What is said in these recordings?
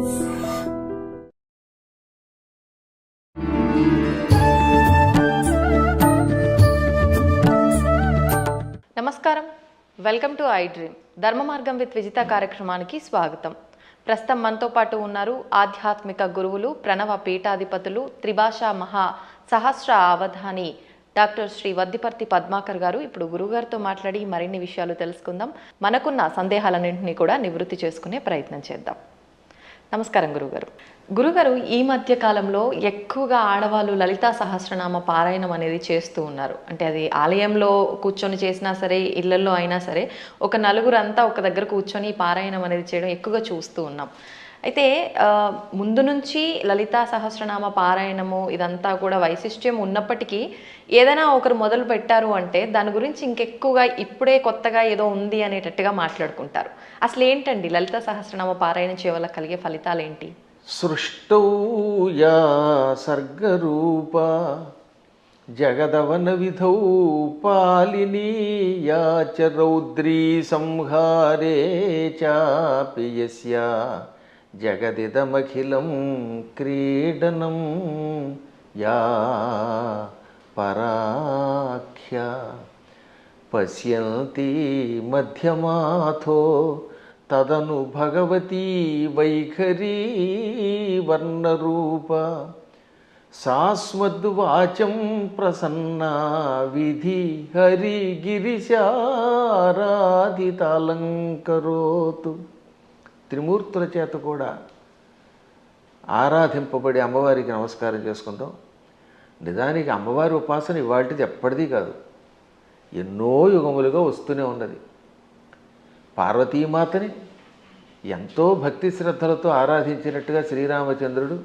నమస్కారం. Welcome to I dream. Dharma Margam with Vijitha కార్యక్రమానికి స్వాగతం. ప్రస్తుతం మనతో పాటు ఉన్నారు ఆధ్యాత్మిక గురువులు ప్రణవ పీఠాధిపతులు త్రిభాషా మహా సహస్ర అవధాని డాక్టర్ శ్రీ వద్దిపర్తి పద్మాకర్ గారు. ఇప్పుడు గురుగారితో మాట్లాడి మరిన్ని విషయాలు తెలుసుకుందాం. మనకున్న సందేహాలన్నింటినీ కూడా నివృత్తి చేసుకునే ప్రయత్నం చేద్దాం. నమస్కారం గురుగారు. గురుగారు ఈ మధ్య కాలంలో ఎక్కువగా ఆడవాళ్ళు లలితా సహస్రనామ పారాయణం అనేది చేస్తూ ఉన్నారు. అంటే అది ఆలయంలో కూర్చొని చేసినా సరే ఇళ్ళలో అయినా సరే ఒక నలుగురంతా ఒక దగ్గర కూర్చొని పారాయణం అనేది చేయడం ఎక్కువగా చూస్తూ ఉన్నాం. అయితే ముందు నుంచి లలితా సహస్రనామ పారాయణము ఇదంతా కూడా వైశిష్ట్యం ఉన్నప్పటికీ ఏదైనా ఒకరు మొదలు పెట్టారు అంటే దాని గురించి ఇంకెక్కువగా ఇప్పుడే కొత్తగా ఏదో ఉంది అనేటట్టుగా మాట్లాడుకుంటారు. అసలు ఏంటండి లలిత సహస్రనామ పారాయణం చేయవల్ల కలిగే ఫలితాలు ఏంటి సృష్టౌ యా సర్గరూప జగదవన విధౌ పాలినీ చ రౌద్రీ సంహారే చాపి యస్యా. జగదిదమఖిలం క్రీడనం యా పరాఖ్య. పశ్యంతి మధ్యమాథో తదను భగవతీ వైఖరీ వర్ణరూప. సాస్మద్వాచం ప్రసన్నా విధి హరిగిరిశారాధితాలంకరోతు. త్రిమూర్తుల చేత కూడా ఆరాధింపబడి అమ్మవారికి నమస్కారం చేసుకుందాం నిజానికి అమ్మవారి ఉపాసన ఇవాటిది ఎప్పటిదీ కాదు. ఎన్నో యుగములుగా వస్తూనే ఉన్నది. పార్వతీమాతని ఎంతో భక్తి శ్రద్ధలతో ఆరాధించినట్టుగా శ్రీరామచంద్రుడు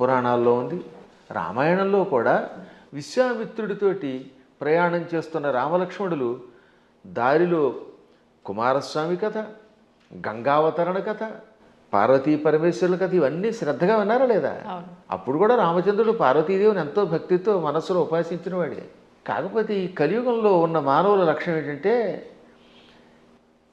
పురాణాల్లో ఉంది. రామాయణంలో కూడా విశ్వామిత్రుడితోటి ప్రయాణం చేస్తున్న రామలక్ష్మణులు దారిలో కుమారస్వామి కథ గంగావతరణ కథ పార్వతీ పరమేశ్వరుల కథ ఇవన్నీ శ్రద్ధగా విన్నారా లేదా? అప్పుడు కూడా రామచంద్రుడు పార్వతీదేవిని ఎంతో భక్తితో మనస్సులో ఉపాసించిన వాడే కాకపోతే ఈ కలియుగంలో ఉన్న మానవుల లక్ష్యం ఏంటంటే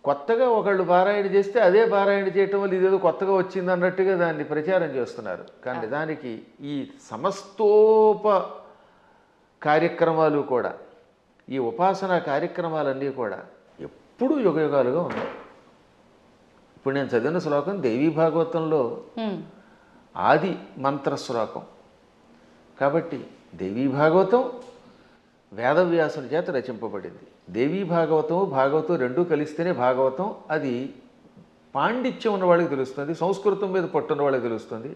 కొత్తగా ఒకళ్ళు పారాయణ చేస్తే అదే పారాయణ చేయటం వల్ల ఇదేదో కొత్తగా వచ్చింది అన్నట్టుగా దాన్ని ప్రచారం చేస్తున్నారు. కానీ నిజానికి ఈ సమస్తోప కార్యక్రమాలు కూడా ఈ ఉపాసన కార్యక్రమాలన్నీ కూడా ఎప్పుడూ యుగయుగాలుగా ఉన్నాయి. ఇప్పుడు నేను చదివిన శ్లోకం దేవీ భాగవతంలో. ఆది మంత్ర శ్లోకం. కాబట్టి దేవీ భాగవతం వేదవ్యాసుని చేత రచింపబడింది. దేవీ భాగవతం భాగవతం రెండూ కలిస్తేనే భాగవతం అది పాండిత్యం ఉన్న వాళ్ళకి తెలుస్తుంది సంస్కృతం మీద పట్టున్న వాళ్ళకి తెలుస్తుంది.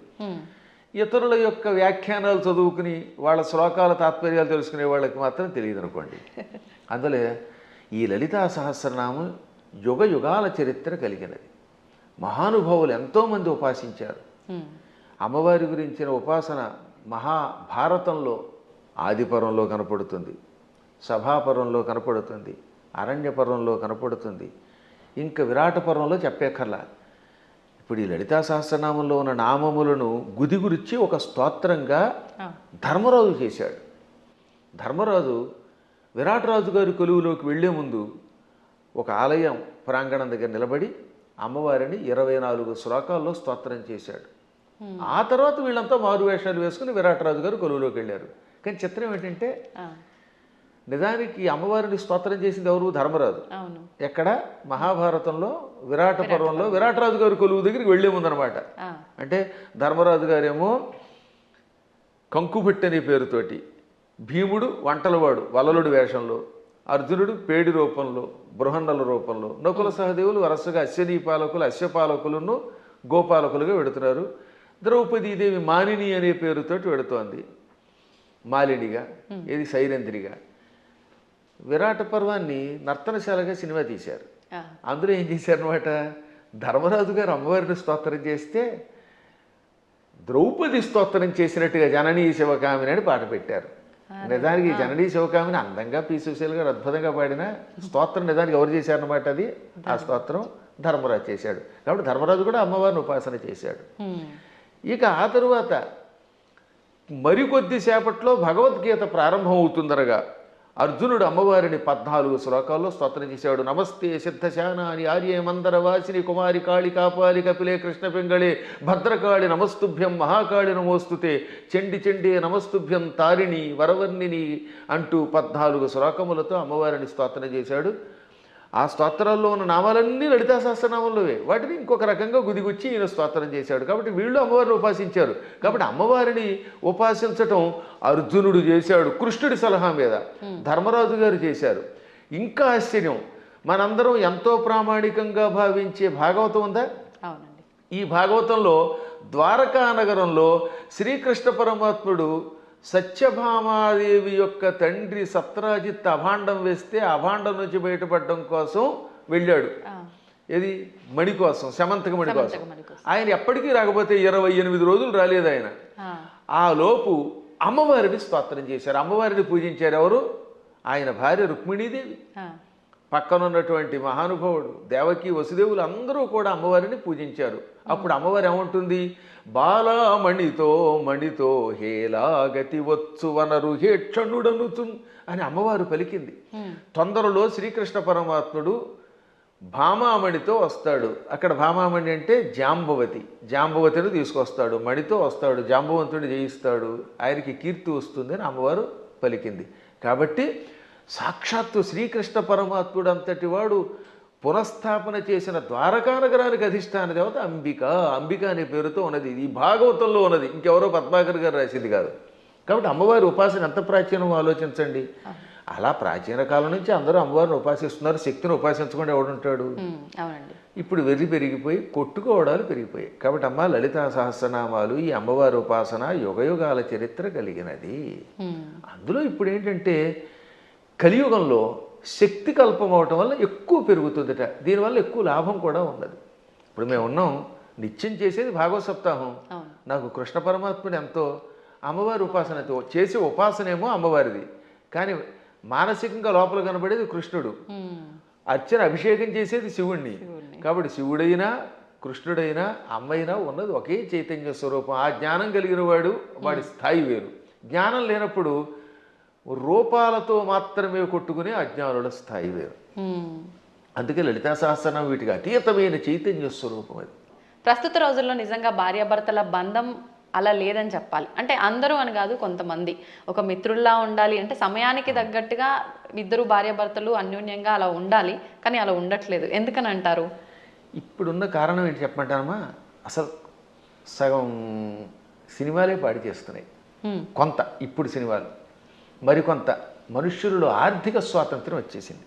ఇతరుల యొక్క వ్యాఖ్యానాలు చదువుకుని వాళ్ళ శ్లోకాల తాత్పర్యాలు తెలుసుకునే వాళ్ళకి మాత్రం తెలియదు అనుకోండి అందులో ఈ లలితా సహస్రనామం యుగ యుగాల చరిత్ర కలిగినది. మహానుభావులు ఎంతోమంది ఉపాసించారు. అమ్మవారి గురించిన ఉపాసన మహాభారతంలో ఆదిపర్వంలో కనపడుతుంది. సభాపర్వంలో కనపడుతుంది. అరణ్యపర్వంలో కనపడుతుంది. ఇంకా విరాట పర్వంలో చెప్పేకర్లా ఇప్పుడు ఈ లలితా సహస్రనామంలో ఉన్న నామములను గుదిగురిచ్చి ఒక స్తోత్రంగా. ధర్మరాజు చేశాడు. ధర్మరాజు విరాటరాజు గారి కొలువులోకి వెళ్ళే ముందు ఒక ఆలయం ప్రాంగణం దగ్గర నిలబడి అమ్మవారిని ఇరవై నాలుగు శ్లోకాల్లో స్తోత్రం చేశాడు. ఆ తర్వాత వీళ్ళంతా మారు వేషాలు వేసుకుని విరాటరాజు గారు కొలువులోకి వెళ్ళారు. కానీ చిత్రం ఏంటంటే. నిజానికి అమ్మవారిని స్తోత్రం చేసింది ఎవరు? ధర్మరాజు. ఎక్కడ? మహాభారతంలో విరాట పర్వంలో విరాటరాజు గారి కొలువు దగ్గరికి వెళ్ళే ముందనమాట. అంటే ధర్మరాజు గారేమో కంకుభట్టి అనే పేరుతోటి భీముడు వంటలవాడు వలలుడి వేషంలో అర్జునుడు పేడి రూపంలో బృహన్నల రూపంలో నకుల సహదేవులు వరుసగా అశ్వనీ పాలకులు అశ్వపాలకులను గోపాలకులుగా వెడుతున్నారు ద్రౌపదీదేవి మానిని అనే పేరుతోటి వెడుతోంది మాలినిగా ఇది సైరంధ్రిగా. విరాట పర్వాన్ని నర్తనశాలగా సినిమా తీశారు. అందులో ఏం చేశారనమాట ధర్మరాజు గారు అమ్మవారిని స్తోత్రం చేస్తే ద్రౌపది స్తోత్రం చేసినట్టుగా జననీ శివకామిని అని పాట పెట్టారు. నిజానికి జననీ శివకామిని అందంగా పి. సుశీల్ గారు అద్భుతంగా పాడిన స్తోత్రం నిజానికి ఎవరు చేశారన్నమాట అది? ఆ స్తోత్రం ధర్మరాజు చేశాడు. కాబట్టి ధర్మరాజు కూడా అమ్మవారిని ఉపాసన చేశాడు. ఇక ఆ తరువాత మరికొద్ది సేపట్లో భగవద్గీత ప్రారంభం అవుతుందనగా అర్జునుడు అమ్మవారిని పద్నాలుగు శ్లోకాల్లో స్తోత్రం చేశాడు. నమస్తే సిద్ధశానాని ఆర్య మందర వాసిని కుమారి కాళి కాపాలి కపిలే కృష్ణ పింగళే భద్రకాళి నమస్తుభ్యం మహాకాళి నమోస్తుతే చెండి చెండే నమస్తుభ్యం తారిణి వరవర్ణిని అంటూ పద్నాలుగు శ్లోకములతో అమ్మవారిని స్తోత్రం చేశాడు. ఆ స్తోత్రాల్లో ఉన్న నామాలన్నీ లలితా సహస్రనామంలోవే. వాటిని ఇంకొక రకంగా గుదిగుచ్చి ఈయన స్తోత్రం చేశాడు. కాబట్టి వీళ్ళు అమ్మవారిని ఉపాసించారు. కాబట్టి అమ్మవారిని ఉపాసించటం అర్జునుడు చేశాడు. కృష్ణుడి సలహా మీద ధర్మరాజు గారు చేశారు. ఇంకా ఆశ్చర్యం. మనందరం ఎంతో ప్రామాణికంగా భావించే భాగవతం ఉందా? ఈ భాగవతంలో ద్వారకా నగరంలో శ్రీకృష్ణ పరమాత్ముడు సత్యభామాదేవి యొక్క తండ్రి సత్రాజిత్ అభాండం వేస్తే అభాండం నుంచి బయటపడడం కోసం వెళ్ళాడు. ఏది? మణి కోసం శమంతక మణి కోసం. ఆయన ఎప్పటికీ రాకపోతే ఇరవై ఎనిమిది రోజులు రాలేదు ఆయన. ఆ. లోపు అమ్మవారిని స్తోత్రం చేశారు. అమ్మవారిని పూజించారు ఎవరు? ఆయన భార్య రుక్మిణీదేవి. ఆ, పక్కన ఉన్నటువంటి మహానుభావుడు దేవకి వసుదేవులు అందరూ కూడా అమ్మవారిని పూజించారు. అప్పుడు అమ్మవారు ఏమంటుంది? బాలామణితో మణితో హేలాగతి వచ్చు వనరు హేక్షణుడనుచు అని అమ్మవారు పలికింది. తొందరలో శ్రీకృష్ణ పరమాత్ముడు భామామణితో వస్తాడు. అక్కడ భామామణి అంటే జాంబవతి. జాంబవతిని తీసుకొస్తాడు. మణితో వస్తాడు. జాంబవంతుడిని జయిస్తాడు. ఆయనకి కీర్తి వస్తుంది అని అమ్మవారు పలికింది. కాబట్టి సాక్షాత్తు శ్రీకృష్ణ పరమాత్ముడు అంతటి వాడు పునఃస్థాపన చేసిన ద్వారకా నగరానికి అధిష్టాన దేవత అంబిక. అంబిక అనే పేరుతో ఉన్నది. ఇది భాగవతంలో ఉన్నది. ఇంకెవరో పద్మాకర్ గారు రాసింది కాదు. కాబట్టి అమ్మవారి ఉపాసన ఎంత ప్రాచీనం ఆలోచించండి. అలా ప్రాచీన కాలం నుంచి అందరూ అమ్మవారిని ఉపాసిస్తున్నారు. శక్తిని ఉపాసించకుండా ఎవడుంటాడు ఇప్పుడు వెర్రి పెరిగిపోయి కొట్టుకోవడాలు పెరిగిపోయాయి. కాబట్టి అమ్మ లలితా సహస్రనామాలు ఈ అమ్మవారి ఉపాసన యుగయుగాల చరిత్ర కలిగినది. అందులో ఇప్పుడు ఏంటంటే కలియుగంలో శక్తి కల్పం అవటం వల్ల ఎక్కువ పెరుగుతుందట. దీనివల్ల ఎక్కువ లాభం కూడా ఉన్నది. ఇప్పుడు మేము ఉన్నాం నిత్యం చేసేది భాగవత సప్తాహం. నాకు కృష్ణ పరమాత్ముడు ఎంతో అమ్మవారి ఉపాసనతో చేసే ఉపాసనేమో అమ్మవారిది. కానీ మానసికంగా లోపల కనబడేది కృష్ణుడు. అర్చన అభిషేకం చేసేది శివుణ్ణి. కాబట్టి శివుడైనా కృష్ణుడైనా అమ్మైనా ఉన్నది ఒకే చైతన్య స్వరూపం. ఆ జ్ఞానం కలిగిన వాడు వాడి స్థాయి వేరు. జ్ఞానం లేనప్పుడు రూపాలతో మాత్రమే కొట్టుకునే అజ్ఞానుల స్థాయి వేరు. అందుకే లలితా సహస్రనామం వీటికి అతీతమైన చైతన్య స్వరూపం అది. ప్రస్తుత రోజుల్లో నిజంగా భార్యాభర్తల బంధం అలా లేదని చెప్పాలి. అంటే అందరూ అని కాదు కొంతమంది. ఒక మిత్రుల్లా ఉండాలి. అంటే సమయానికి తగ్గట్టుగా ఇద్దరు భార్యాభర్తలు అన్యోన్యంగా అలా ఉండాలి కానీ అలా ఉండట్లేదు. ఎందుకని అంటారు? ఇప్పుడున్న కారణం ఏంటి చెప్పమంటానమ్మా? అసలు సగం సినిమాలే పాడి చేస్తున్నాయి. కొంత ఇప్పుడు సినిమాలు. మరికొంత మనుష్యులలో ఆర్థిక స్వాతంత్రం వచ్చేసింది.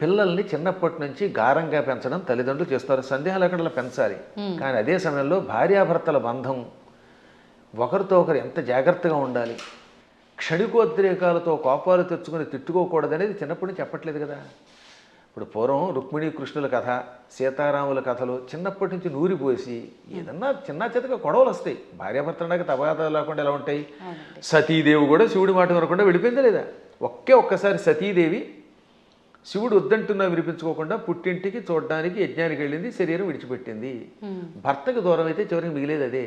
పిల్లల్ని చిన్నప్పటి నుంచి గారంగా పెంచడం తల్లిదండ్రులు చేస్తారు. సందేహాలు అక్కడ పెంచాలి కానీ అదే సమయంలో భార్యాభర్తల బంధం ఒకరితో ఒకరు ఎంత జాగ్రత్తగా ఉండాలి? క్షణికోద్రేకాలతో కోపాలు తెచ్చుకొని తిట్టుకోకూడదు అనేది చిన్నప్పటి నుంచి చెప్పట్లేదు కదా. ఇప్పుడు పూర్వం రుక్మిణి కృష్ణుల కథ సీతారాముల కథలు చిన్నప్పటి నుంచి నూరిపోసి ఏదన్నా చిన్న చితక గొడవలు వస్తాయి. భార్యాభర్తలకు తగాదాలు లేకుండా ఎలా ఉంటాయి? సతీదేవి కూడా శివుడి మాట వినకుండా వెళ్ళిపోయిందా లేదా ఒకే ఒక్కసారి సతీదేవి శివుడు వద్దంటున్నా వినిపించుకోకుండా పుట్టింటికి చూడడానికి యజ్ఞానికి వెళ్ళింది శరీరం విడిచిపెట్టింది. భర్తకు దూరం అయితే చివరికి మిగిలేది అదే.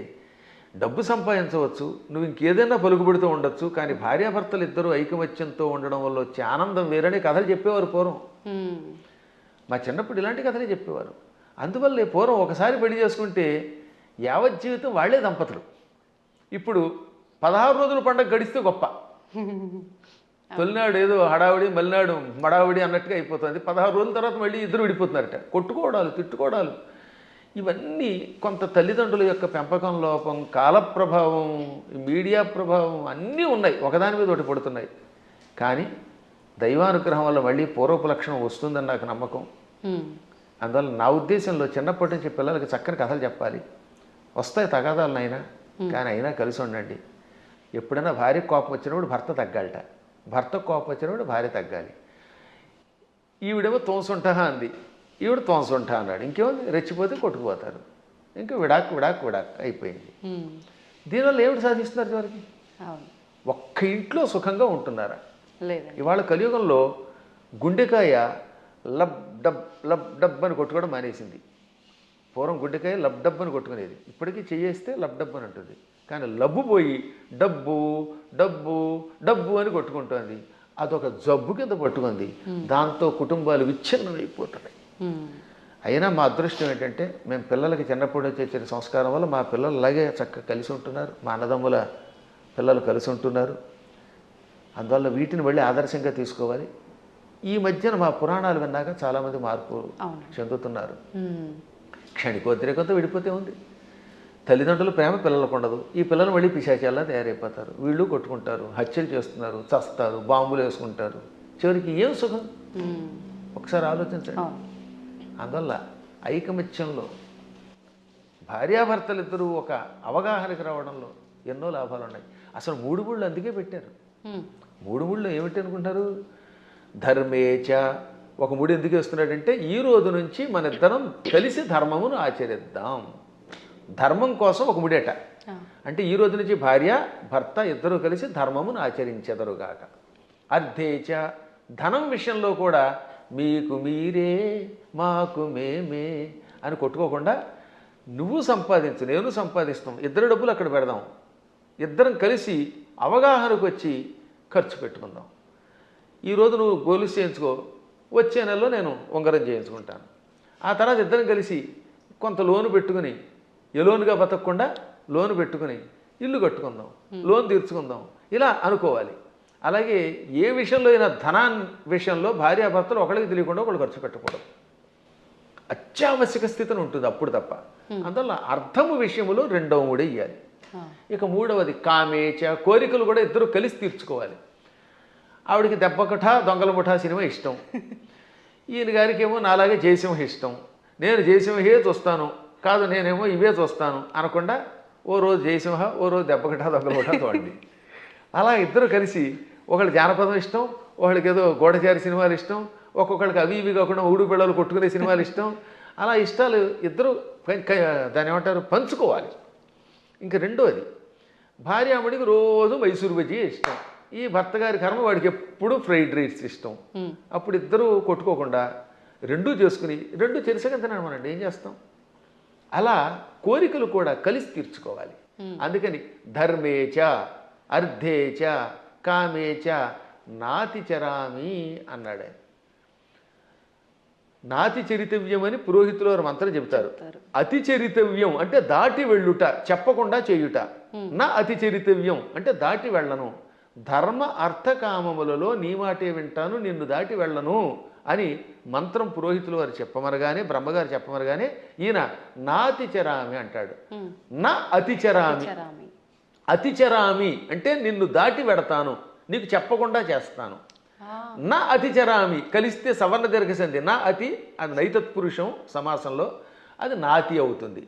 డబ్బు సంపాదించవచ్చు నువ్వు ఇంకేదైనా పలుకుబడుతూ ఉండొచ్చు కానీ భార్యాభర్తలు ఇద్దరు ఐకమత్యంతో ఉండడం వల్ల వచ్చే ఆనందం వేరనే కథలు చెప్పేవారు పూర్వం. మా చిన్నప్పుడు ఇలాంటి కథలే చెప్పేవారు. అందువల్లే పూర్వం ఒకసారి పెళ్ళి చేసుకుంటే యావత్ జీవితం వాళ్ళే దంపతులు. ఇప్పుడు పదహారు రోజుల పండగ గడిస్తే గొప్ప. తొలినాడు ఏదో హడావిడి మలినాడు మడావిడి అన్నట్టుగా అయిపోతుంది. పదహారు రోజుల తర్వాత మళ్ళీ ఇద్దరు విడిపోతున్నారట. కొట్టుకోవడాలు తిట్టుకోవడాలు. ఇవన్నీ కొంత తల్లిదండ్రుల యొక్క పెంపకం లోపం కాల ప్రభావం మీడియా ప్రభావం అన్నీ ఉన్నాయి. ఒకదాని మీద ఒకటి పడుతున్నాయి. కానీ దైవానుగ్రహం వల్ల మళ్ళీ పూర్వపు లక్షణం వస్తుందని నాకు నమ్మకం. అందువల్ల నా ఉద్దేశంలో చిన్నప్పటి నుంచి పిల్లలకి చక్కని కథలు చెప్పాలి. వస్తాయి తగాదాలు అయినా కానీ అయినా కలిసి ఉండండి. ఎప్పుడైనా భార్య కోపం వచ్చినప్పుడు భర్త తగ్గాలట. భర్త కోపం వచ్చినప్పుడు భార్య తగ్గాలి. ఈవిడేమో తోసుంటా అంది. ఈవిడ తోసుంటా అన్నాడు. ఇంకేముంది? రెచ్చిపోతే కొట్టుకుపోతారు. ఇంకా విడాక్ విడాక్ విడాక్ అయిపోయింది. ఉమ్, దీనివల్ల ఏమిటి సాధిస్తున్నారు చివరికి? ఒక్క ఇంట్లో సుఖంగా ఉంటున్నారా? ఇవాళ కలియుగంలో గుండెకాయ లబ్ డబ్ లబ్ డబ్ అని కొట్టుకోవడం మానేసింది. పూర్వం గుండెకాయ లబ్ డబ్ అని కొట్టుకునేది. ఇప్పటికీ చేయేస్తే లబ్ డబ్ అని ఉంటుంది కానీ లబ్బు పోయి డబ్బు డబ్బు డబ్బు అని కొట్టుకుంటోంది. అదొక జబ్బు కింద పట్టుకుంది. దాంతో కుటుంబాలు విచ్ఛిన్నమైపోతున్నాయి. అయినా మా అదృష్టం ఏంటంటే మేము పిల్లలకి చిన్నప్పటి నుంచి సంస్కారం వల్ల మా పిల్లలు అలాగే చక్కగా కలిసి ఉంటున్నారు. మా అన్నదమ్ముల పిల్లలు కలిసి ఉంటున్నారు. అందువల్ల వీటిని మళ్ళీ ఆదర్శంగా తీసుకోవాలి. ఈ మధ్యన మా పురాణాలు విన్నాక చాలామంది మార్పు. చెందుతున్నారు. క్షణికోద్రేకంతో విడిపోతే ఉంది. తల్లిదండ్రుల ప్రేమ పిల్లలకు ఉండదు. ఈ పిల్లలు మళ్ళీ పిశాచాల్లా తయారైపోతారు. వీళ్ళు కొట్టుకుంటారు హత్యలు చేస్తున్నారు చస్తారు బాంబులు వేసుకుంటారు. చివరికి ఏం సుఖం. ఒకసారి ఆలోచించండి. అందువల్ల ఐకమత్యంలో భార్యాభర్తలు ఇద్దరూ ఒక అవగాహనకి రావడంలో ఎన్నో లాభాలు ఉన్నాయి అసలు మూడు ముళ్ళు అందుకే పెట్టారు. మూడు ముళ్ళు ఏమిటి అనుకుంటారు? ధర్మేచ ఒక ముడి ఎందుకు వేస్తున్నాడంటే ఈ రోజు నుంచి మన ఇద్దరం కలిసి ధర్మమును ఆచరిద్దాం. ధర్మం కోసం ఒక ముడేట. అంటే ఈ రోజు నుంచి భార్య భర్త ఇద్దరూ కలిసి ధర్మమును ఆచరించెదరుగాక అర్ధేచ ధనం విషయంలో కూడా మీకు మీరే మాకు మేమే అని కొట్టుకోకుండా నువ్వు సంపాదించు నేను సంపాదిస్తాం ఇద్దరు డబ్బులు అక్కడ పెడదాం. ఇద్దరం కలిసి అవగాహనకు వచ్చి ఖర్చు పెట్టుకుందాం. ఈరోజు నువ్వు గొలుసు చేయించుకో వచ్చే నెలలో నేను ఉంగరం చేయించుకుంటాను. ఆ తర్వాత ఇద్దరం కలిసి కొంత లోను పెట్టుకుని ఏ లోనుగా బతకకుండా లోను పెట్టుకుని ఇల్లు కట్టుకుందాం లోన్ తీర్చుకుందాం ఇలా అనుకోవాలి. అలాగే ఏ విషయంలో అయినా ధనాన్ విషయంలో భార్యాభర్తలు ఒకరికి తెలియకుండా ఒకళ్ళు ఖర్చు పెట్టకూడదు. అత్యావశ్యక స్థితిని ఉంటుంది అప్పుడు తప్ప. అందువల్ల అర్థము విషయములో రెండవ మూడే ఇవ్వాలి. ఇక మూడవది కామేచ కోరికలు కూడా ఇద్దరు కలిసి తీర్చుకోవాలి. ఆవిడికి దెబ్బకుఠ దొంగల ముఠా సినిమా ఇష్టం. ఈయన గారికి ఏమో నాలాగే జయసింహ ఇష్టం. నేను జయసింహే చూస్తాను. కాదు నేనేమో ఇవే చూస్తాను అనకుండా ఓ రోజు జయసింహ ఓ రోజు దెబ్బకట కఠా దొంగల చూడండి. అలా ఇద్దరు కలిసి ఒకళ్ళు జానపదం ఇష్టం ఒకళ్ళకి ఏదో గోడచారి సినిమాలు ఇష్టం ఒక్కొక్కళ్ళకి అవి ఇవి కాకుండా ఊడు పిల్లలు కొట్టుకునే సినిమాలు ఇష్టం. అలా ఇష్టాలు ఇద్దరు దాని ఏమంటారు? పంచుకోవాలి. ఇంకా రెండోది భార్యామణికి రోజు మైసూరు బజ్జీ ఇష్టం. ఈ భర్త గారి కర్మ వాడికి ఎప్పుడు ఫ్రైడ్ రైస్ ఇష్టం. అప్పుడు ఇద్దరు కొట్టుకోకుండా రెండూ చేసుకుని రెండు తెలిసగా తినాలి మనండి ఏం చేస్తాం? అలా కోరికలు కూడా కలిసి తీర్చుకోవాలి. అందుకని ధర్మేచ అర్ధేచ కామేచ నాతి చరామి అన్నాడు ఆయన. నాతి చరితవ్యం అని పురోహితులు వారు మంత్రం చెబుతారు. చెప్తారు. అతి చరితవ్యం అంటే దాటి వెళ్ళుట చెప్పకుండా చేయుట. నా అతి చరితవ్యం అంటే దాటి వెళ్ళను. ధర్మ అర్థ కామములలో నీ మాటే వింటాను నిన్ను దాటి వెళ్ళను అని మంత్రం పురోహితులు వారు చెప్పమరగానే బ్రహ్మగారు చెప్పమరగానే ఈయన నాతిచరామి అంటాడు. ఉమ్. నా అతిచరామి. చరామి అతిచరామి అంటే నిన్ను దాటి వెడతాను నీకు చెప్పకుండా చేస్తాను. నా అతిచరామి కలిస్తే సవర్ణ దీర్ఘసంధి. నా అతి అది నైతత్పురుషం సమాసంలో అది నాతి అవుతుంది.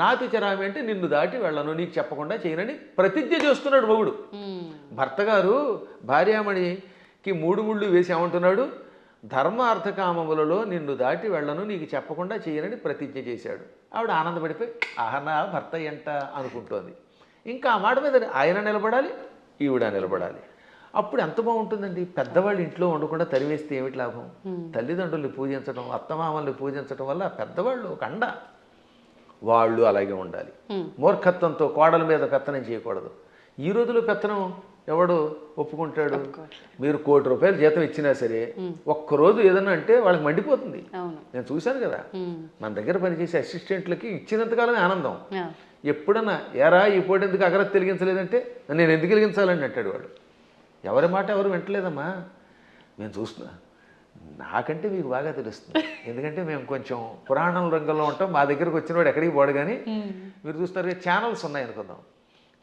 నాతి చరామి అంటే నిన్ను దాటి వెళ్ళను నీకు చెప్పకుండా చేయనని ప్రతిజ్ఞ చేస్తున్నాడు మొగుడు. భర్త గారు భార్యామణికి మూడు ముళ్ళు వేసి ఏమంటున్నాడు ధర్మ అర్థకామములలో నిన్ను దాటి వెళ్ళను నీకు చెప్పకుండా చేయనని ప్రతిజ్ఞ చేశాడు. ఆవిడ ఆనందపడిపోయి ఆహనా భర్త ఎంట అనుకుంటోంది. ఇంకా ఆ మాట మీద ఆయన నిలబడాలి ఈవిడ నిలబడాలి. అప్పుడు ఎంత బాగుంటుందండి? పెద్దవాళ్ళు ఇంట్లో ఉండకుండా తరివేస్తే ఏమిటి లాభం? తల్లిదండ్రుల్ని పూజించడం అత్తమామల్ని పూజించడం వల్ల పెద్దవాళ్ళు ఒక అండ. వాళ్ళు అలాగే ఉండాలి. మూర్ఖత్వంతో కోడల మీద పెత్తనం చేయకూడదు. ఈ రోజులో పెత్తనం ఎవడు ఒప్పుకుంటాడు? మీరు కోటి రూపాయలు జీతం ఇచ్చినా సరే ఒక్కరోజు ఏదన్నా అంటే వాళ్ళకి మండిపోతుంది. నేను చూశాను కదా. మన దగ్గర పనిచేసే అసిస్టెంట్లకి ఇచ్చినంతకాలమే ఆనందం. ఎప్పుడన్నా ఎరా ఈ పూట ఎందుకు అగరత్ తెలిగించలేదంటే నేను ఎందుకు వెలిగించాలని? అంటాడు వాడు. ఎవరి మాట ఎవరు వింటలేదమ్మా. మేము చూస్తున్నా. నాకంటే మీకు బాగా తెలుస్తుంది. ఎందుకంటే మేము కొంచెం పురాణం రంగంలో ఉంటాం. మా దగ్గరకు వచ్చిన వాడు ఎక్కడికి పోడు కానీ మీరు చూస్తారు ఛానల్స్ ఉన్నాయి అనుకుందాం.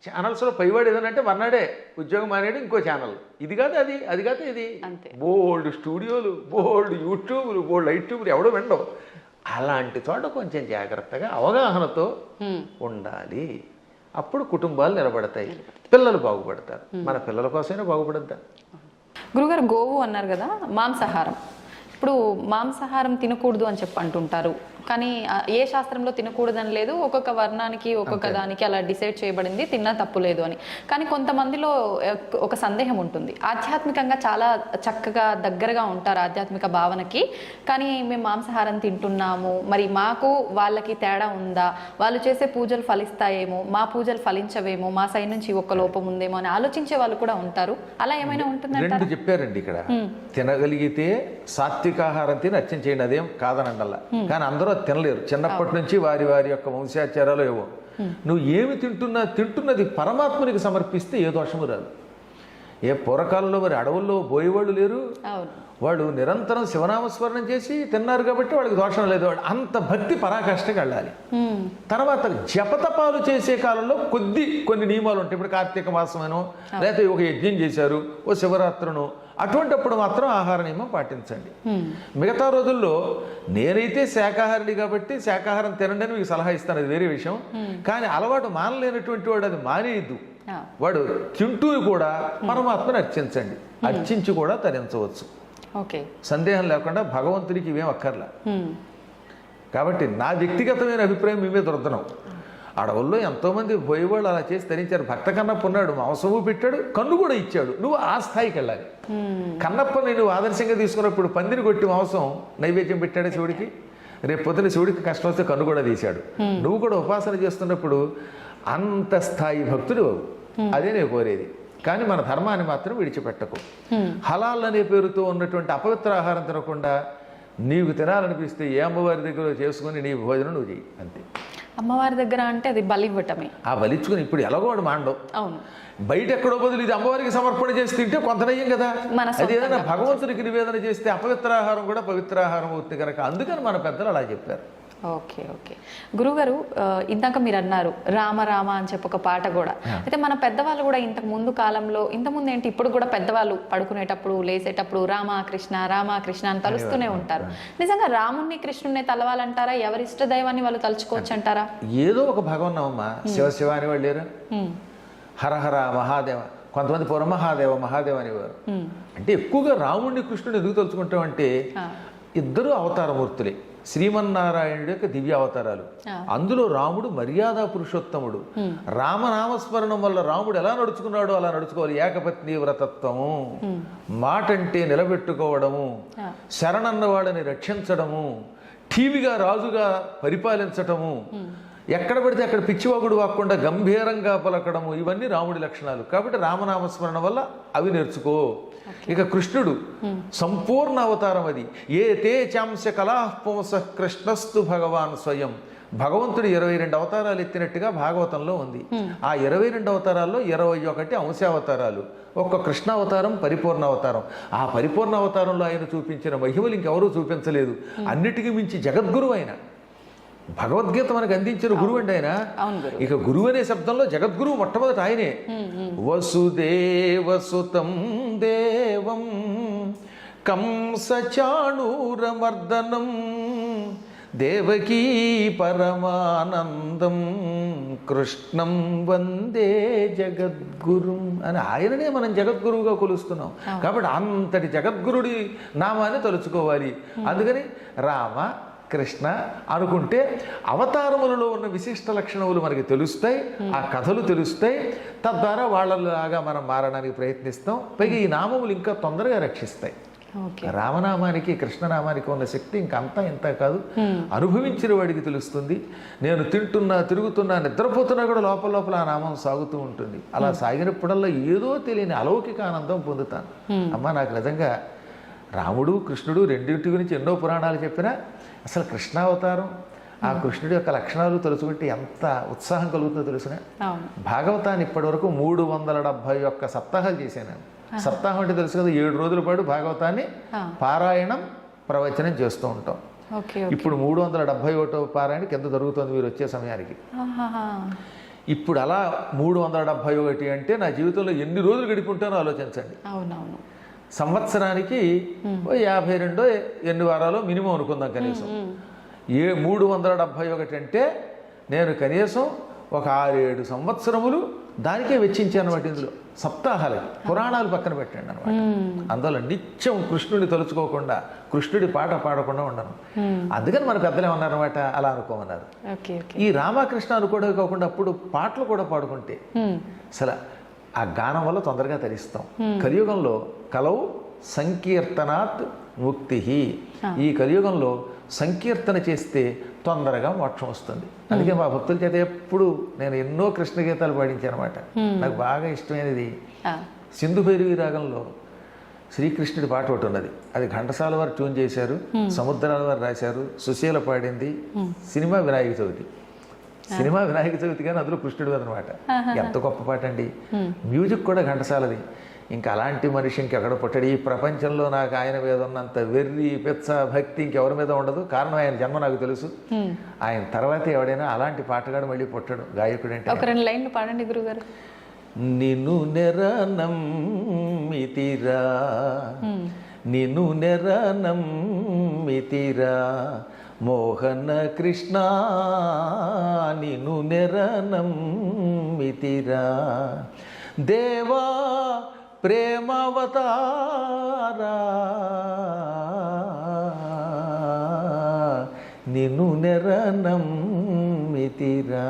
ఛానల్స్లో పైవాడు ఏదైనా అంటే మర్నాడే ఉద్యోగం మానేడు ఇంకో ఛానల్ ఇది కాదు అది అది కాదు ఇది. బోల్డ్ స్టూడియోలు బోల్డ్ యూట్యూబ్లు బోల్డ్ యూట్యూబ్లు ఎవడో వినడం. అలాంటి చోట కొంచెం జాగ్రత్తగా అవగాహనతో. ఉండాలి. అప్పుడు కుటుంబాలు నిలబడతాయి. పిల్లలు బాగుపడతారు. మన పిల్లల కోసమైనా బాగుపడద్దా? గురుగారు గోవు అన్నారు కదా మాంసాహారం. ఇప్పుడు మాంసాహారం తినకూడదు అని చెప్పి అంటుంటారు. కానీ ఏ శాస్త్రంలో తినకూడదని లేదు ఒక్కొక్క వర్ణానికి ఒక్కొక్క దానికి అలా డిసైడ్ చేయబడింది తిన్నా తప్పు లేదు అని. కానీ కొంతమందిలో ఒక సందేహం ఉంటుంది. ఆధ్యాత్మికంగా చాలా చక్కగా దగ్గరగా ఉంటారు ఆధ్యాత్మిక భావనకి. కానీ మేము మాంసాహారం తింటున్నాము. మరి మాకు వాళ్ళకి తేడా ఉందా? వాళ్ళు చేసే పూజలు ఫలిస్తాయేమో? మా పూజలు ఫలించవేమో? మా సైడ్ నుంచి ఒక్క లోపం ఉందేమో అని ఆలోచించే వాళ్ళు కూడా ఉంటారు. అలా ఏమైనా ఉంటుందంటారా? రెండు చెప్పారండి ఇక్కడ. తినగలిగితే సాత్వికాహారం తిని అర్చన చేయండి అదేం కాదనండల్లా. కానీ అందరూ అది తినలేరు. చిన్నప్పటి నుంచి వారి వారి యొక్క వంశాచారాలు ఏవో. నువ్వు ఏమి తింటున్నా తింటున్నది పరమాత్మునికి సమర్పిస్తే ఏ దోషము రాదు. ఏ పూర్వకాలంలో మరి అడవుల్లో బోయేవాళ్ళు లేరు. వాడు నిరంతరం శివనామస్మరణం చేసి తిన్నారు కాబట్టి వాడికి దోషం లేదు. వాడు అంత భక్తి పరాకాష్ఠకి వెళ్ళాలి. తర్వాత జపతపాలు చేసే కాలంలో కొద్ది కొన్ని నియమాలు ఉంటాయి. ఇప్పుడు కార్తీక మాసమనో లేకపోతే ఒక యజ్ఞం చేశారు ఓ శివరాత్రును అటువంటప్పుడు మాత్రం ఆహార నియమం పాటించండి. మిగతా రోజుల్లో నేనైతే శాకాహారిని కాబట్టి శాకాహారం తినండి అని మీకు సలహా ఇస్తాను అది వేరే విషయం. కానీ అలవాటు మానలేనటువంటి వాడు అది మానేయద్దు. వాడు తింటూ కూడా పరమాత్మను అర్చించండి. అర్చించి కూడా తరించవచ్చు. సందేహం లేకుండా భగవంతుడికి ఇవేం అక్కర్లా. కాబట్టి నా వ్యక్తిగతమైన అభిప్రాయం మీ మీద రుద్దనం. అడవుల్లో ఎంతోమంది పోయేవాళ్ళు అలా చేసి ధరించారు భక్త కన్నప్ప ఉన్నాడు మాంసము పెట్టాడు కన్ను కూడా ఇచ్చాడు. నువ్వు ఆ స్థాయికి వెళ్ళాలి. కన్నప్పని నువ్వు ఆదర్శంగా తీసుకున్నప్పుడు పందిని కొట్టి మాంసం నైవేద్యం పెట్టాడు శివుడికి? రేపు పొద్దున శివుడికి కష్టం వస్తే కన్ను కూడా తీశాడు. నువ్వు కూడా ఉపాసన చేస్తున్నప్పుడు అంత స్థాయి భక్తుడు అదే నేను కోరేది. కానీ మన ధర్మాన్ని మాత్రం విడిచిపెట్టకు. హలాల్ అనే పేరుతో ఉన్నటువంటి అపవిత్ర ఆహారం తినకుండా నీకు తినాలనిపిస్తే ఏ అమ్మవారి దగ్గర చేసుకుని నీ భోజనం నువ్వు చెయ్యి. అంతే. అమ్మవారి దగ్గర అంటే అది బలి ఇవ్వటమే. ఆ బలిచ్చుకుని ఇప్పుడు ఎలాగో వాడు మాండవు. అవును. బయట ఎక్కడో బదులు ఇది అమ్మవారికి సమర్పణ చేసి తింటే కొంత నయ్యం కదా. మన అది ఏదైనా భగవంతుడికి నివేదన చేస్తే అపవిత్రాహారం కూడా పవిత్రాహారం అవుతుంది కనుక అందుకని మన పెద్దలు అలా చెప్పారు. Okay okay. గురుగారు ఇందాక మీరు అన్నారు రామ రామ అని చెప్పి ఒక పాట కూడా. అయితే మన పెద్దవాళ్ళు కూడా ఇంతకు ముందు కాలంలో ఇంత ముందు ఏంటి ఇప్పుడు కూడా పెద్దవాళ్ళు పడుకునేటప్పుడు లేసేటప్పుడు రామ కృష్ణ రామ కృష్ణ అని తలుస్తూనే ఉంటారు. నిజంగా రాముణ్ణి కృష్ణుణ్ణి తలవాలంటారా? ఎవరి ఇష్ట దైవాన్ని వాళ్ళు తలుచుకోవచ్చు అంటారా? ఏదో ఒక భగవన్నామమ్మా శివ శివ అనేవాళ్ళు లేరు. హ్మ్. హర హర మహాదేవ కొంతమంది పూర్వ మహాదేవ మహాదేవ అనేవారు. అంటే ఎక్కువగా రాముడిని కృష్ణుని ఎందుకు తలుచుకుంటామంటే. ఇద్దరు అవతారమూర్తులే. శ్రీమన్నారాయణుడి యొక్క దివ్య అవతారాలు. ఆ. అందులో రాముడు మర్యాద పురుషోత్తముడు. రామనామస్మరణం వల్ల రాముడు ఎలా నడుచుకున్నాడో అలా నడుచుకోవాలి. ఏకపత్ని వ్రతత్వము. మాటంటే నిలబెట్టుకోవడము. ఆ. శరణన్న వాడిని రక్షించడము. టీవీగా రాజుగా పరిపాలించటము. ఎక్కడ పడితే అక్కడ పిచ్చివాగుడు వాక్కుండా గంభీరంగా పలకడము. ఇవన్నీ రాముడి లక్షణాలు. కాబట్టి రామనామస్మరణ వల్ల అవి నేర్చుకో. ఇక కృష్ణుడు సంపూర్ణ అవతారం అది. ఏ తే చాంశ కళాపుంస కృష్ణస్తు భగవాన్ స్వయం. భగవంతుడు ఇరవై రెండు అవతారాలు ఎత్తినట్టుగా భాగవతంలో ఉంది. ఆ ఇరవై రెండు అవతారాల్లో ఇరవై ఒకటి అంశావతారాలు. ఒక్క కృష్ణ అవతారం పరిపూర్ణ అవతారం ఆ పరిపూర్ణ అవతారంలో ఆయన చూపించిన మహిమలు ఇంకెవరూ చూపించలేదు. అన్నిటికీ మించి జగద్గురు ఆయన భగవద్గీత మనకు అందించిన గురువు అండి ఆయన ఇక గురువు అనే శబ్దంలో జగద్గురువు మొట్టమొదటి ఆయనే. వసుదేవసుతం దేవం కంసచాణూరమర్దనం దేవకీ పరమానందం కృష్ణం వందే జగద్గురుం అని ఆయననే మనం జగద్గురువుగా కొలుస్తున్నాం. కాబట్టి అంతటి జగద్గురుడి నామాన్ని తలుచుకోవాలి. అందుకని రామ కృష్ణ అనుకుంటే అవతారములలో ఉన్న విశిష్ట లక్షణములు మనకి తెలుస్తాయి ఆ కథలు తెలుస్తాయి. తద్వారా వాళ్ళలాగా మనం మారడానికి ప్రయత్నిస్తాం. పైగా ఈ నామములు ఇంకా తొందరగా రక్షిస్తాయి. రామనామానికి కృష్ణనామానికి ఉన్న శక్తి ఇంకంతా ఇంత కాదు. అనుభవించిన వాడికి తెలుస్తుంది. నేను తింటున్నా తిరుగుతున్నా నిద్రపోతున్నా కూడా లోపల లోపల ఆ నామం సాగుతూ ఉంటుంది. అలా సాగినప్పుడల్లా ఏదో తెలియని అలౌకిక ఆనందం పొందుతాను. అమ్మ నాకు నిజంగా రాముడు కృష్ణుడు రెండింటి గురించి ఎన్నో పురాణాలు చెప్పినా అసలు కృష్ణావతారం ఆ కృష్ణుడి యొక్క లక్షణాలు తెలుసుకుంటే ఎంత ఉత్సాహం కలుగుతుందో తెలుసునా? భాగవతాన్ని ఇప్పటివరకు మూడు వందల డెబ్భై ఒక్క సప్తాహాలు చేశాను సప్తాహం అంటే తెలుసు కదా ఏడు రోజుల పాటు భాగవతాన్ని. పారాయణం ప్రవచనం చేస్తూ ఉంటాం. ఇప్పుడు మూడు వందల డెబ్భై ఒకటో పారాయణ కింద జరుగుతుంది మీరు వచ్చే సమయానికి. ఇప్పుడు అలా మూడు వందల డెబ్భై ఒకటి అంటే నా జీవితంలో ఎన్ని రోజులు గడిపుంటానో ఆలోచించండి. అవునవును. సంవత్సరానికి యాభై రెండో ఎన్ని వారాలు మినిమం అనుకుందాం కనీసం. ఏ మూడు వందల డెబ్భై ఒకటి అంటే నేను కనీసం ఒక ఆరేడు సంవత్సరములు దానికే వెచ్చించాను అనమాట ఇందులో. సప్తాహాలకి పురాణాలు పక్కన పెట్టండి అనమాట అందువల్ల నిత్యం కృష్ణుడిని తలుచుకోకుండా కృష్ణుడి పాట పాడకుండా ఉండను. అందుకని మన పెద్దలే అలా అనుకోమన్నారు. ఈ రామకృష్ణ అనుకోవడమే కాకుండా అప్పుడు పాటలు కూడా పాడుకుంటే అసలు ఆ గానం వల్ల తొందరగా తరిస్తాం. కలియుగంలో కలవు సంకీర్తనాత్ ముక్తి ఈ కలియుగంలో సంకీర్తన చేస్తే తొందరగా మోక్షం వస్తుంది. అందుకే మా భక్తుల చేత ఎప్పుడు నేను ఎన్నో కృష్ణ గీతాలు పాడించాను అనమాట నాకు బాగా ఇష్టమైనది సింధు భైరవి రాగంలో శ్రీకృష్ణుడి పాట ఒకటి ఉన్నది. అది ఘంటసాల వారు ట్యూన్ చేశారు సముద్రాల వారు రాశారు సుశీల పాడింది సినిమా వినాయక చవితి. సినిమా వినాయక చవితి కానీ అందులో కృష్ణుడు అనమాట ఎంత గొప్ప పాట అండి. మ్యూజిక్ కూడా ఘంటసాలది. ఇంకా అలాంటి మనిషి ఇంకెక్కడ పుట్టాడు. ఈ ప్రపంచంలో నాకు ఆయన మీద ఉన్నంత వెర్రి పెచ్చ భక్తి ఇంకెవరి మీద ఉండదు. కారణం ఆయన జన్మ నాకు తెలుసు. ఆయన తర్వాత ఎవడైనా అలాంటి పాటగాడు మళ్ళీ పుట్టాడు. గాయకుడు అంటే ఒక రెండు లైన్లు పాడండి గురుగారు. నిన్ను నెరనమ్మితిరా నిన్ను నెరనమ్మితిరా మోహన కృష్ణ నిన్ను నెరనమ్మితిరా దేవా ప్రేమవతారా. నిన్ను నెరనం మితిరా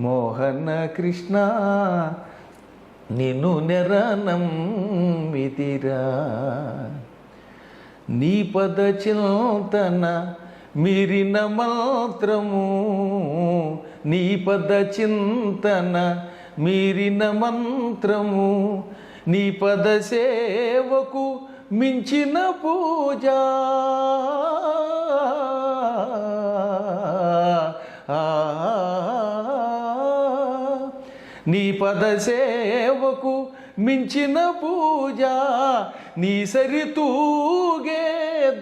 మోహన కృష్ణ నిన్ను నెరనమ్మితిరా నీ పద చింతన మీరిన మాత్రము నీ పద చింతన మీరిన మంత్రము నీ పద సేవకు మించిన పూజ. ఆ. పద సేవకు మించిన పూజ నీ సరితూగే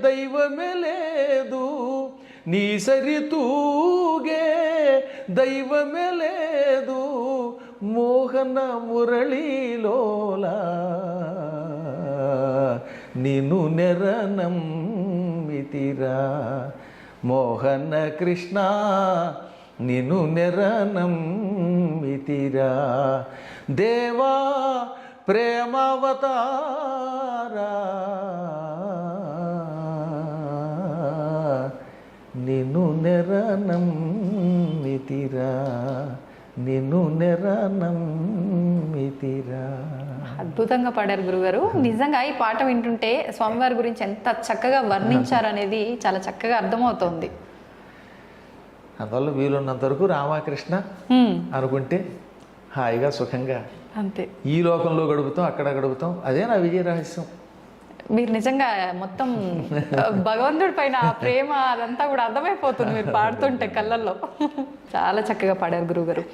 దైవమే లేదు. నీ సరితూగే దైవమే లేదు. మోహన మురళీలోలా నిన్ను నెరనమ్మితిరా మోహన కృష్ణ నిన్ను నెరనమ్మితిరా దేవా ప్రేమావతారా. నిన్ను నెరనమ్మితిరా నిన్ను నెరనమ్మితిరా అద్భుతంగా పాడారు గురుగారు. నిజంగా ఈ పాట వింటుంటే స్వామివారి గురించి ఎంత చక్కగా వర్ణించారనేది చాలా చక్కగా అర్థమవుతోంది. అందువల్ల వీలున్నంత వరకు రామకృష్ణ అనుకుంటే హాయిగా సుఖంగా అంతే. ఈ లోకంలో గడుపుతాం అక్కడ గడుపుతాం. అదే నా విజయ రహస్యం. మీరు నిజంగా మొత్తం భగవంతుడి పైన ప్రేమ అదంతా కూడా అర్థమైపోతుంది మీరు పాడుతుంటే కళ్ళల్లో. చాలా చక్కగా పాడారు గురుగారు